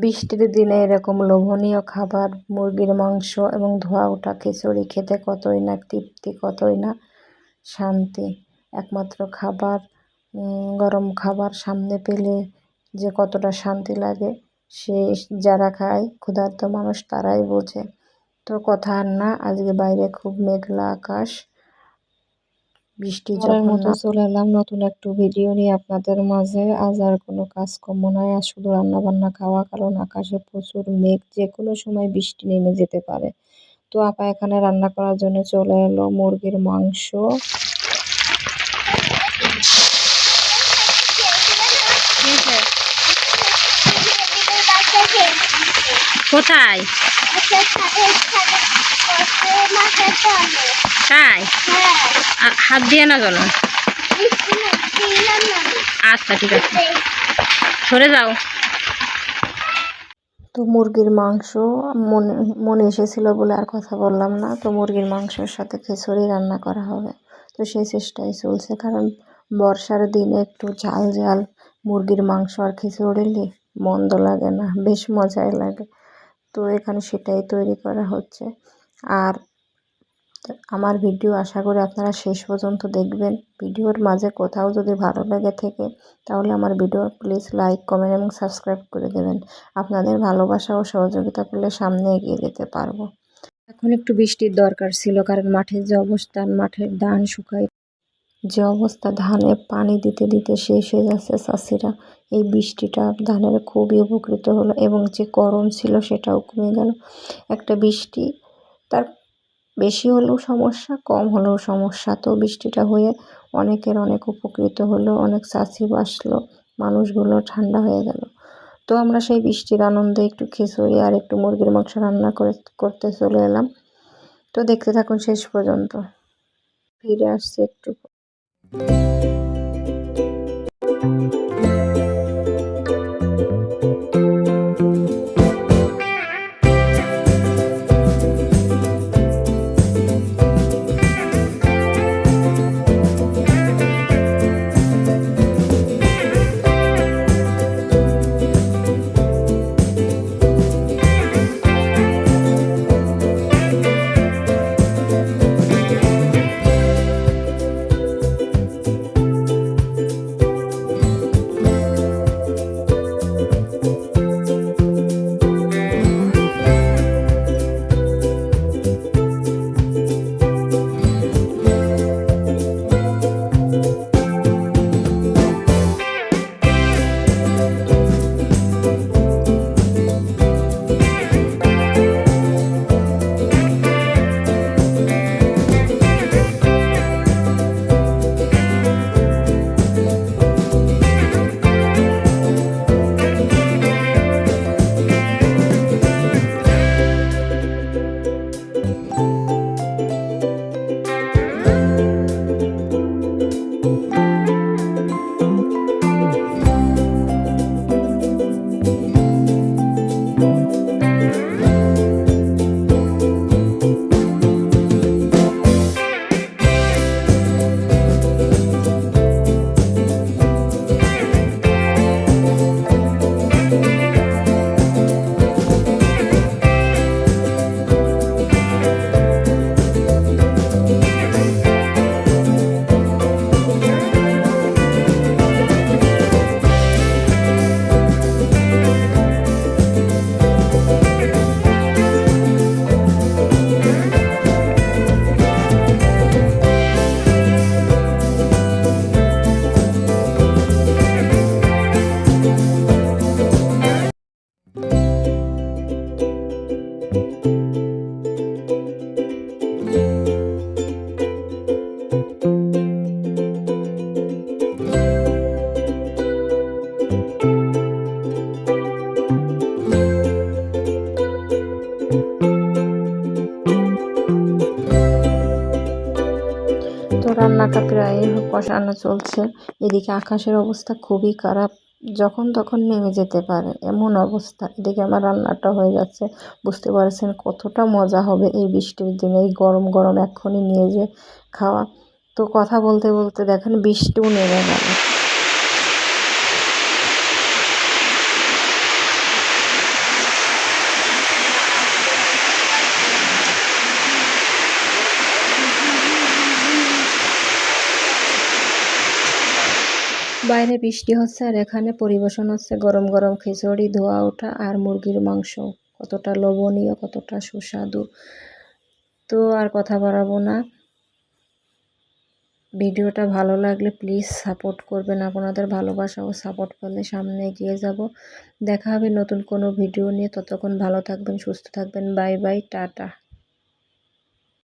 বৃষ্টির দিনে এরকম লোভনীয় খাবার, মুরগির মাংস এবং ধোয়া ওঠা খিচুড়ি খেতে কতই না তৃপ্তি, কতই না শান্তি। একমাত্র খাবার গরম খাবার সামনে পেলে যে কতটা শান্তি লাগে, সে যারা খায় ক্ষুধার্ত মানুষ তারাই বোঝে। তো কথা আর না, আজকে বাইরে খুব মেঘলা আকাশ। বৃষ্টি যখন মতো চলে এলাম নতুন একটু ভিডিও নিয়ে আপনাদের মাঝে। আজ আর কোনো কাজকর্ম নয় আর শুধু রান্নাবান্না খাওয়া কারণ আকাশে প্রচুর মেঘ যে কোনো সময় বৃষ্টি নেমে যেতে পারে। তো আপা এখানে রান্না করার জন্য চলে এলো মুরগির মাংস। কোথায়? তাই আ- হাত দিয়ে না কেন আচ্ছা ঠিক আছে। সরে যাও। তো মুরগির মাংস মনে মনে এসেছিল বলে আর কথা বললাম না। তো মুরগির মাংসের সাথে খিচুড়ি রান্না করা হবে। তো সেই চেষ্টাই চলছে, কারণ বর্ষার দিনে একটু ঝাল ঝাল মুরগির মাংস আর খিচুড়ি মন্দ লাগে না, বেশ মজাই লাগে। তো এখানে সেটাই তৈরি করা হচ্ছে। আর আমার ভিডিও আশা করি আপনারা শেষ পর্যন্ত দেখবেন। ভিডিওর মাঝে কোথাও যদি ভালো লেগে থাকে, তাহলে আমার ভিডিও প্লিজ লাইক কমেন্ট এবং সাবস্ক্রাইব করে দেবেন। আপনাদের ভালোবাসা ও সহযোগিতা পেলে সামনে এগিয়ে যেতে পারব। এখন একটু বৃষ্টির দরকার ছিল, কারণ মাঠের যে অবস্থান মাঠের ধান শুকায়। যে অবস্থা, ধানে পানি দিতে দিতে শেষ হয়ে যাচ্ছে চাষিরা। এই বৃষ্টিটা ধানের খুবই উপকৃত হলো এবং যে গরম ছিল সেটাও কমে গেল। একটা বৃষ্টি, তার বেশি হলেও সমস্যা, কম হলেও সমস্যা। তো বৃষ্টিটা হয়ে অনেকের অনেক উপকৃত হলো, অনেক চাষি বাসলো মানুষগুলো ঠান্ডা হয়ে গেল। তো আমরা সেই বৃষ্টির আনন্দে একটু খিচুড়ি আর একটু মুরগির মাংস রান্না করে, করতে চলে এলাম। তো দেখতে থাকুন শেষ পর্যন্ত। ফিরে আসছে একটু তো রান্নাটা প্রায় কষানো চলছে। এদিকে আকাশের অবস্থা খুবই খারাপ। যখন তখন নেমে যেতে পারে। এমন অবস্থা। এদিকে আমার রান্নাটা হয়ে যাচ্ছে। বুঝতে পারছেন কতটা মজা হবে এই বৃষ্টির দিনে। এই গরম গরম এক্ষুনি নিয়ে যে খাওয়া। তো কথা বলতে বলতে দেখেন বৃষ্টিও নেমে গেল। বাইরে বৃষ্টি হচ্ছে আর এখানে পরিবেশন হচ্ছে গরম গরম খিচুড়ি, ধোয়া, ওঠা আর মুরগির মাংস। কতটা লোভনীয়, কতটা সুস্বাদু। তো আর কথা বাড়াবো না। ভিডিওটা ভালো লাগলে প্লিজ সাপোর্ট করবেন আপনাদের ভালোবাসা ও সাপোর্ট পেলে সামনে এগিয়ে যাব। দেখা হবে নতুন কোনো ভিডিও নিয়ে। ততক্ষণ ভালো থাকবেন, সুস্থ থাকবেন। Bye bye, tata.